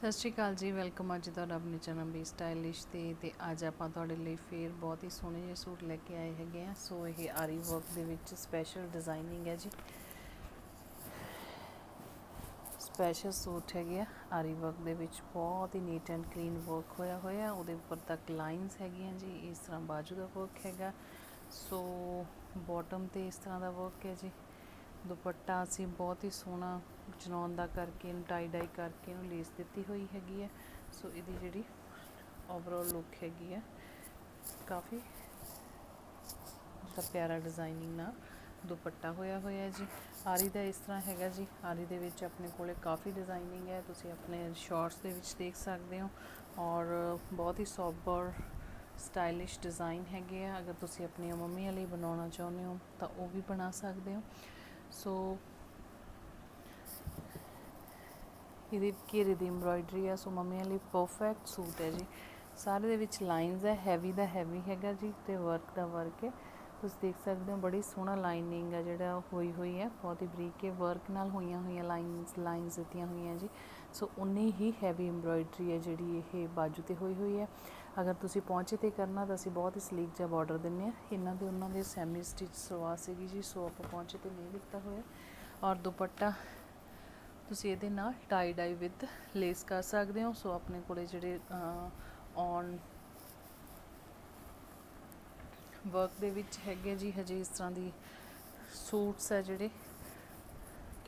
ਸਤਿ ਸ਼੍ਰੀ ਅਕਾਲ ਜੀ, ਵੈਲਕਮ ਅੱਜ ਤੁਹਾਡਾ ਆਪਣੇ ਚੈਨਲ ਵੀ ਸਟਾਈਲਿਸ਼ ਤੇ ਤੇ ਅੱਜ ਆਪਾਂ ਤੁਹਾਡੇ ਲਈ ਫੇਰ ਬਹੁਤ ਹੀ ਸੋਹਣੇ ਜਿਹੇ ਸੂਟ ਲੈ ਕੇ ਆਏ ਹੈਗੇ ਆ। ਸੋ ਇਹ ਆਰੀ ਵਰਕ ਦੇ ਵਿੱਚ ਸਪੈਸ਼ਲ ਡਿਜ਼ਾਈਨਿੰਗ ਹੈ ਜੀ। ਸਪੈਸ਼ਲ ਸੂਟ ਹੈਗੇ ਆ, ਆਰੀ ਵਰਕ ਦੇ ਵਿੱਚ ਬਹੁਤ ਹੀ ਨੀਟ ਐਂਡ ਕਲੀਨ ਵਰਕ ਹੋਇਆ ਹੋਇਆ। ਉਹਦੇ ਉੱਪਰ ਤੱਕ ਲਾਈਨਸ ਹੈਗੀਆਂ ਜੀ, ਇਸ ਤਰ੍ਹਾਂ ਬਾਜੂ ਦਾ ਵਰਕ ਹੈਗਾ। ਸੋ ਬਾਟਮ ਤੇ ਇਸ ਤਰ੍ਹਾਂ ਦਾ ਵਰਕ ਹੈ ਜੀ। ਦੁਪੱਟਾ ਅਸੀਂ ਬਹੁਤ ਹੀ ਸੋਹਣਾ ਚਨੌਨ ਦਾ ਕਰਕੇ, ਇਹਨੂੰ ਟਾਈ ਡਾਈ ਕਰਕੇ ਇਹਨੂੰ ਲੇਸ ਦਿੱਤੀ ਹੋਈ ਹੈਗੀ ਹੈ। ਸੋ ਇਹਦੀ ਜਿਹੜੀ ਓਵਰਆਲ ਲੁੱਕ ਹੈਗੀ ਹੈ, ਕਾਫੀ ਜਿਹੜਾ ਪਿਆਰਾ ਡਿਜ਼ਾਈਨਿੰਗ ਨਾਲ ਦੁਪੱਟਾ ਹੋਇਆ ਹੋਇਆ ਜੀ। ਆਰੀ ਦਾ ਇਸ ਤਰ੍ਹਾਂ ਹੈਗਾ ਜੀ, ਆਰੀ ਦੇ ਵਿੱਚ ਆਪਣੇ ਕੋਲੇ ਕਾਫੀ ਡਿਜ਼ਾਈਨਿੰਗ ਹੈ, ਤੁਸੀਂ ਆਪਣੇ ਸ਼ਾਰਟਸ ਦੇ ਵਿੱਚ ਦੇਖ ਸਕਦੇ ਹੋ। ਔਰ ਬਹੁਤ ਹੀ ਸੋਬਰ ਸਟਾਈਲਿਸ਼ ਡਿਜ਼ਾਈਨ ਹੈਗੇ ਆ। ਅਗਰ ਤੁਸੀਂ ਆਪਣੀ ਮੰਮੀ ਲਈ ਬਣਾਉਣਾ ਚਾਹੁੰਦੇ ਹੋ, ਤਾਂ ਉਹ ਵੀ ਬਣਾ ਸਕਦੇ ਹੋ। ਸੋ ਇਹਦੀ ਘੇਰੇ ਦੀ ਐਮਬ੍ਰਾਇਡਰੀ ਆ ਸੋ ਮੰਮੀਆਂ ਲਈ ਪਰਫੈਕਟ ਸੂਟ ਹੈ ਜੀ। ਸਾਰੇ ਦੇ ਵਿੱਚ ਲਾਈਨਸ ਹੈ ਹੈਵੀ ਦਾ ਹੈਵੀ ਹੈਗਾ ਜੀ ਤੇ ਵਰਕ ਦਾ ਵਰਕ ਹੈ। ਤੁਸੀਂ ਦੇਖ ਸਕਦੇ ਹੋ ਬੜੀ ਸੋਹਣਾ ਲਾਈਨਿੰਗ ਆ ਜਿਹੜਾ ਹੋਈ ਹੋਈ ਹੈ, ਬਹੁਤ ਹੀ ਬਰੀਕ ਹੈ। ਵਰਕ ਨਾਲ ਹੋਈਆਂ ਹੋਈਆਂ ਲਾਈਨਸ ਲਾਈਨਸ ਦਿੱਤੀਆਂ ਹੋਈਆਂ ਜੀ। ਸੋ ਉਨੀ ਹੀ ਹੈਵੀ ਐਮਬ੍ਰਾਇਡਰੀ ਹੈ ਜਿਹੜੀ ਇਹ ਬਾਜੂ ਤੇ ਹੋਈ ਹੋਈ ਹੈ। ਅਗਰ ਤੁਸੀਂ ਪਹੁੰਚੇ ਤੇ ਕਰਨਾ ਤਾਂ ਅਸੀਂ ਬਹੁਤ ਹੀ ਸਲੀਕ ਜਿਹਾ ਬਾਰਡਰ ਦਿੰਨੇ ਆ ਇਹਨਾਂ ਦੇ ਉਹਨਾਂ ਦੇ ਸੈਮੀ ਸਟਿਚ ਸਲਵਾਰ ਸੀਗੀ ਜੀ, ਸੋ ਆਪਾਂ ਪਹੁੰਚੇ ਤੇ ਨਹੀਂ ਦਿੱਤਾ ਹੋਇਆ। ਔਰ ਦੁਪੱਟਾ ਤੁਸੀਂ ਇਹਦੇ ਨਾਲ ਟਾਈ ਡਾਈ ਵਿਦ ਲੇਸ ਕਰ ਸਕਦੇ ਹੋ। ਸੋ ਆਪਣੇ ਕੋਲੇ ਜਿਹੜੇ ਔਨ ਵਰਕ ਦੇ ਵਿੱਚ ਹੈਗੇ ਜੀ, ਹਜੇ ਇਸ ਤਰ੍ਹਾਂ ਦੀ ਸੂਟਸ ਹੈ ਜਿਹੜੇ।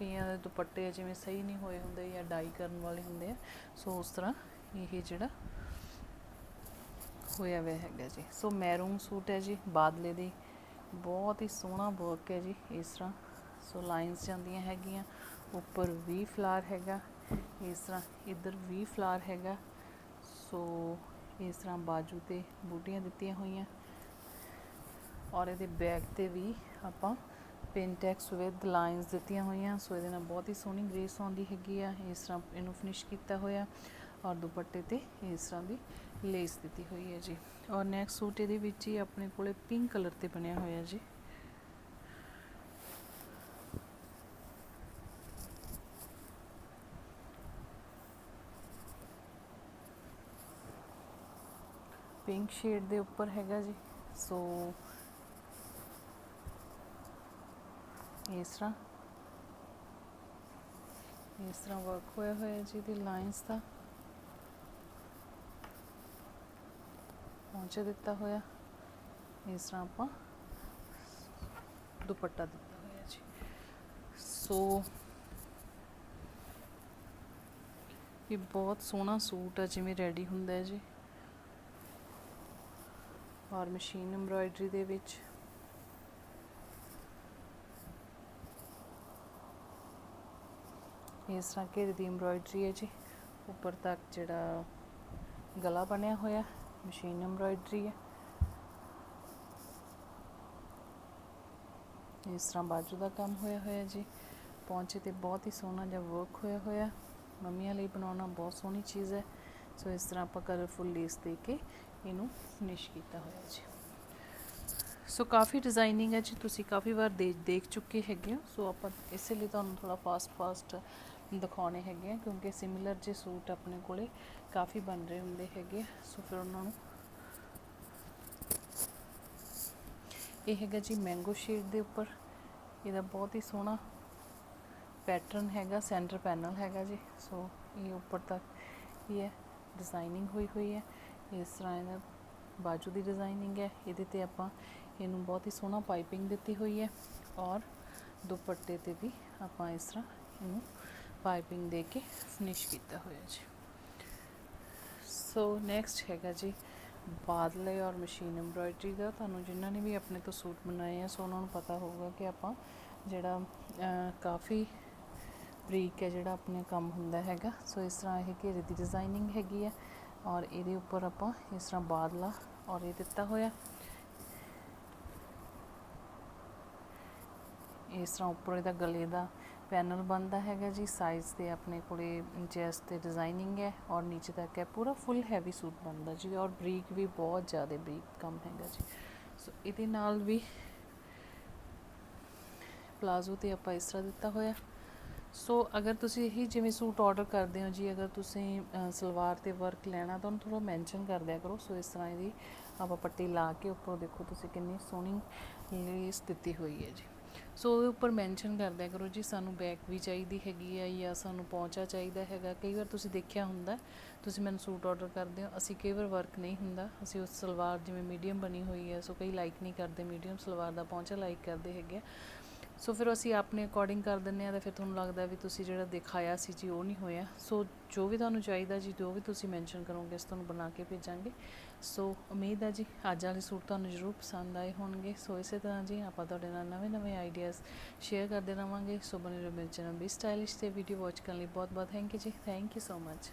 ਕਈਆਂ ਦੇ ਦੁਪੱਟੇ ਜਿਵੇਂ ਸਹੀ ਨਹੀਂ ਹੋਏ ਹੁੰਦੇ ਜਾਂ ਡਾਈ ਕਰਨ ਵਾਲੇ ਹੁੰਦੇ ਆ, ਸੋ ਉਸ ਤਰ੍ਹਾਂ ਇਹ ਜਿਹੜਾ ਹੋਇਆ ਹੋਇਆ ਹੈਗਾ ਜੀ। ਸੋ ਮੈਰੂਨ ਸੂਟ ਹੈ ਜੀ, ਬਾਦਲੇ ਦੀ, ਬਹੁਤ ਹੀ ਸੋਹਣਾ ਵਰਕ ਹੈ ਜੀ ਇਸ ਤਰ੍ਹਾਂ। ਸੋ ਲਾਈਨਸ ਜਾਂਦੀਆਂ ਹੈਗੀਆਂ, ਉੱਪਰ ਵੀ ਫਲਾਰ ਹੈਗਾ, ਇਸ ਤਰ੍ਹਾਂ ਇੱਧਰ ਵੀ ਫਲਾਰ ਹੈਗਾ। ਸੋ ਇਸ ਤਰ੍ਹਾਂ ਬਾਜੂ ਤੇ ਬੂਟੀਆਂ ਦਿੱਤੀਆਂ ਹੋਈਆਂ। ਔਰ ਇਹਦੇ ਬੈਕ ਤੇ ਵੀ ਆਪਾਂ ਪਿੰਟੈਕਸ ਵਿਦ ਲਾਈਨਸ ਦਿੱਤੀਆਂ ਹੋਈਆਂ। ਸੋ ਇਹਦੇ ਨਾਲ ਬਹੁਤ ਹੀ ਸੋਹਣੀ ਗ੍ਰੇਸ ਆਉਂਦੀ ਹੈਗੀ ਆ। ਇਸ ਤਰ੍ਹਾਂ ਇਹਨੂੰ ਫਿਨਿਸ਼ ਕੀਤਾ ਹੋਇਆ। ਔਰ ਦੁਪੱਟੇ ਤੇ ਇਸ ਤਰ੍ਹਾਂ ਦੀ ਲੇਸ ਦਿੱਤੀ ਹੋਈ ਹੈ ਜੀ। ਔਰ ਨੈਕਸਟ ਸੂਟ ਇਹਦੇ ਵਿੱਚ ਹੀ ਆਪਣੇ ਕੋਲੇ ਪਿੰਕ ਕਲਰ ਤੇ ਬਣਿਆ ਹੋਇਆ ਜੀ। ਪਿੰਕ ਸ਼ੇਡ ਦੇ ਉੱਪਰ ਹੈਗਾ ਜੀ। ਸੋ ਇਸ ਤਰ੍ਹਾਂ। ਇਸ ਤਰ੍ਹਾਂ ਵਰਕ ਹੋਇਆ ਹੋਇਆ ਜੀ ਦੀ ਲਾਈਨਸ ਦਾ। ਪਹੁੰਚੇ ਦਿੱਤਾ ਹੋਇਆ। ਇਸ ਤਰ੍ਹਾਂ ਆਪਾਂ ਦੁਪੱਟਾ ਦਿੱਤਾ ਹੋਇਆ ਜੀ। ਸੋ ਇਹ ਬਹੁਤ ਸੋਹਣਾ ਸੂਟ ਆ, ਜਿਵੇਂ ਰੈਡੀ ਹੁੰਦਾ ਹੈ ਜੀ। ਔਰ ਮਸ਼ੀਨ ਐਮਬ੍ਰਾਇਡਰੀ ਦੇ ਵਿੱਚ। ਇਸ ਤਰ੍ਹਾਂ ਘੇਰੇ ਦੀ ਐਮਬ੍ਰਾਇਡਰੀ ਹੈ ਜੀ। ਉੱਪਰ ਤੱਕ ਜਿਹੜਾ ਗਲਾ ਬਣਿਆ ਹੋਇਆ ਮਸ਼ੀਨ ਐਮਬ੍ਰਾਇਡਰੀ ਹੈ। ਇਸ ਤਰ੍ਹਾਂ ਬਾਜੂ ਦਾ ਕੰਮ ਹੋਇਆ ਹੋਇਆ ਜੀ। ਪਹੁੰਚੇ ਤੇ ਬਹੁਤ ਹੀ ਸੋਹਣਾ ਜਿਹਾ ਵਰਕ ਹੋਇਆ ਹੋਇਆ। ਮੰਮੀਆਂ ਲਈ ਬਣਾਉਣਾ ਬਹੁਤ ਸੋਹਣੀ ਚੀਜ਼ ਹੈ। ਸੋ ਇਸ ਤਰ੍ਹਾਂ ਆਪਾਂ ਕਲਰਫੁਲ ਲੇਸ ਦੇ ਕੇ ਇਹਨੂੰ ਫਿਨਿਸ਼ ਕੀਤਾ ਹੋਇਆ ਜੀ। ਸੋ ਕਾਫੀ ਡਿਜ਼ਾਈਨਿੰਗ ਹੈ ਜੀ। ਤੁਸੀਂ ਕਾਫੀ ਵਾਰ ਦੇਖ ਦੇਖ ਚੁੱਕੇ ਹੈਗੇ ਹੋ। ਸੋ ਆਪਾਂ ਇਸੇ ਲਈ ਤੁਹਾਨੂੰ ਥੋੜਾ ਫਾਸਟ ਫਾਸਟ ਦਿਖਾਉਣੇ ਹੈਗੇ ਆ, ਕਿਉਂਕਿ ਸਿਮਿਲਰ ਜੇ ਸੂਟ ਆਪਣੇ ਕੋਲੇ ਕਾਫੀ ਬਣ ਰਹੇ ਹੁੰਦੇ ਹੈਗੇ ਸੋ ਫਿਰ ਉਹਨਾਂ ਨੂੰ ਇਹ ਹੈਗਾ ਜੀ ਮੈਂਗੋ ਸ਼ੇਡ ਦੇ ਉੱਪਰ। ਇਹਦਾ ਬਹੁਤ ਹੀ ਸੋਹਣਾ ਪੈਟਰਨ ਹੈਗਾ ਸੈਂਟਰ ਪੈਨਲ ਹੈਗਾ ਜੀ। ਸੋ ਇਹ ਉੱਪਰ ਤੱਕ ਇਹ ਹੈ ਡਿਜ਼ਾਈਨਿੰਗ ਹੋਈ ਹੋਈ ਹੈ। ਇਸ ਤਰ੍ਹਾਂ ਇਹਦਾ ਬਾਜੂ ਦੀ ਡਿਜ਼ਾਈਨਿੰਗ ਹੈ। ਇਹਦੇ ਤੇ ਆਪਾਂ ਇਹਨੂੰ ਬਹੁਤ ਹੀ ਸੋਹਣਾ ਪਾਈਪਿੰਗ ਦਿੱਤੀ ਹੋਈ ਹੈ ਔਰ ਦੁਪੱਟੇ ਤੇ ਵੀ ਆਪਾਂ ਇਸ ਤਰ੍ਹਾਂ ਇਹਨੂੰ ਪਾਈਪਿੰਗ ਦੇ ਕੇ ਫਿਨਿਸ਼ ਕੀਤਾ ਹੋਇਆ ਜੀ। ਸੋ ਨੈਕਸਟ ਹੈਗਾ ਜੀ, ਬਾਦਲੇ ਔਰ ਮਸ਼ੀਨ ਐਮਬ੍ਰਾਇਡਰੀ ਦਾ। ਤੁਹਾਨੂੰ ਜਿਨ੍ਹਾਂ ਨੇ ਵੀ ਆਪਣੇ ਤੋਂ ਸੂਟ ਬਣਾਏ ਆ, ਸੋ ਉਹਨਾਂ ਨੂੰ ਪਤਾ ਹੋਊਗਾ ਕਿ ਆਪਾਂ ਜਿਹੜਾ ਕਾਫੀ ਬਰੀਕ ਹੈ ਜਿਹੜਾ ਆਪਣੇ ਕੰਮ ਹੁੰਦਾ ਹੈਗਾ। ਸੋ ਇਸ ਤਰ੍ਹਾਂ ਇਹ ਘੇਰੇ ਦੀ ਡਿਜ਼ਾਈਨਿੰਗ ਹੈਗੀ ਹੈ ਔਰ ਇਹਦੇ ਉੱਪਰ ਆਪਾਂ ਇਸ ਤਰ੍ਹਾਂ ਬਾਦਲਾ ਔਰ ਇਹ ਦਿੱਤਾ ਹੋਇਆ। ਇਸ ਤਰ੍ਹਾਂ ਉੱਪਰ ਇਹਦਾ ਗਲੇ ਦਾ ਪੈਨਲ ਬਣਦਾ ਹੈਗਾ ਜੀ ਸਾਈਜ਼ ਤੇ ਆਪਣੇ ਕੋਲੇ ਜੈਸ ਤੇ ਡਿਜ਼ਾਈਨਿੰਗ ਹੈ ਔਰ ਨੀਚੇ ਤੱਕ ਹੈ, ਪੂਰਾ ਫੁੱਲ ਹੈਵੀ ਸੂਟ ਬਣਦਾ ਜੀ ਔਰ ਬਰੀਕ ਵੀ ਬਹੁਤ ਜ਼ਿਆਦਾ ਬਰੀਕ ਕੰਮ ਹੈਗਾ ਜੀ। ਸੋ ਇਹਦੇ ਨਾਲ ਵੀ ਪਲਾਜ਼ੋ ਤੇ ਆਪਾਂ ਇਸ ਤਰ੍ਹਾਂ ਦਿੱਤਾ ਹੋਇਆ। ਸੋ ਅਗਰ ਤੁਸੀਂ ਇਹੀ ਜਿਵੇਂ ਸੂਟ ਆਰਡਰ ਕਰਦੇ ਹੋ ਜੀ, ਅਗਰ ਤੁਸੀਂ ਸਲਵਾਰ ਤੇ ਵਰਕ ਲੈਣਾ, ਤਾਂ ਉਹਨੂੰ ਥੋੜਾ ਮੈਂਸ਼ਨ ਕਰ ਦਿਆ ਕਰੋ। ਸੋ ਇਸ ਤਰ੍ਹਾਂ ਇਹਦੀ ਆਪਾਂ ਪੱਟੀ ਲਾ ਕੇ ਉੱਪਰੋਂ ਦੇਖੋ ਤੁਸੀਂ ਕਿੰਨੀ ਸੋਹਣੀ ਲੇਸ ਦਿੱਤੀ ਹੋਈ ਹੈ ਜੀ। ਸੋ ਉਹਦੇ ਉੱਪਰ ਮੈਂਸ਼ਨ ਕਰ ਦਿਆ ਕਰੋ ਜੀ, ਸਾਨੂੰ ਬੈਕ ਵੀ ਚਾਹੀਦੀ ਹੈਗੀ ਆ ਜਾਂ ਸਾਨੂੰ ਪਹੁੰਚਾ ਚਾਹੀਦਾ ਹੈਗਾ। ਕਈ ਵਾਰ ਤੁਸੀਂ ਦੇਖਿਆ ਹੁੰਦਾ, ਤੁਸੀਂ ਮੈਨੂੰ ਸੂਟ ਆਰਡਰ ਕਰਦੇ ਹੋ, ਅਸੀਂ ਕਈ ਵਾਰ ਵਰਕ ਨਹੀਂ ਹੁੰਦਾ, ਅਸੀਂ ਉਸ ਸਲਵਾਰ ਜਿਵੇਂ ਮੀਡੀਅਮ ਬਣੀ ਹੋਈ ਹੈ, ਸੋ ਕਈ ਲਾਈਕ ਨਹੀਂ ਕਰਦੇ ਮੀਡੀਅਮ ਸਲਵਾਰ ਦਾ ਪਹੁੰਚਾ ਲਾਈਕ ਕਰਦੇ ਹੈਗੇ ਆ। ਸੋ ਫਿਰ ਅਸੀਂ ਆਪਣੇ ਅਕੋਰਡਿੰਗ ਕਰ ਦਿੰਨੇ ਆ ਤਾਂ ਫਿਰ ਤੁਹਾਨੂੰ ਲੱਗਦਾ ਵੀ ਤੁਸੀਂ ਜਿਹੜਾ ਦਿਖਾਇਆ ਸੀ ਜੀ, ਉਹ ਨਹੀਂ ਹੋਇਆ। ਸੋ ਜੋ ਵੀ ਤੁਹਾਨੂੰ ਚਾਹੀਦਾ ਜੀ, ਜੋ ਵੀ ਤੁਸੀਂ ਮੈਂਸ਼ਨ ਕਰੋਗੇ, ਅਸੀਂ ਤੁਹਾਨੂੰ ਬਣਾ ਕੇ ਭੇਜਾਂਗੇ। ਸੋ ਉਮੀਦ ਹੈ ਜੀ, ਅੱਜ ਵਾਲੇ ਸੂਟ ਤੁਹਾਨੂੰ ਜ਼ਰੂਰ ਪਸੰਦ ਆਏ ਹੋਣਗੇ। ਸੋ ਇਸੇ ਤਰ੍ਹਾਂ ਜੀ, ਆਪਾਂ ਤੁਹਾਡੇ ਨਾਲ ਨਵੇਂ-ਨਵੇਂ ਆਈਡੀਆਜ਼ ਸ਼ੇਅਰ ਕਰਦੇ ਰਵਾਂਗੇ। ਸੋ ਬਣੇ ਰਹੋ ਮੇਰੇ ਚੈਨਲ ਵੀ ਸਟਾਈਲਿਸ਼ ਤੇ ਵੀਡੀਓ ਵਾਚ ਕਰਨ ਲਈ ਬਹੁਤ-ਬਹੁਤ thank you ji. Thank you so much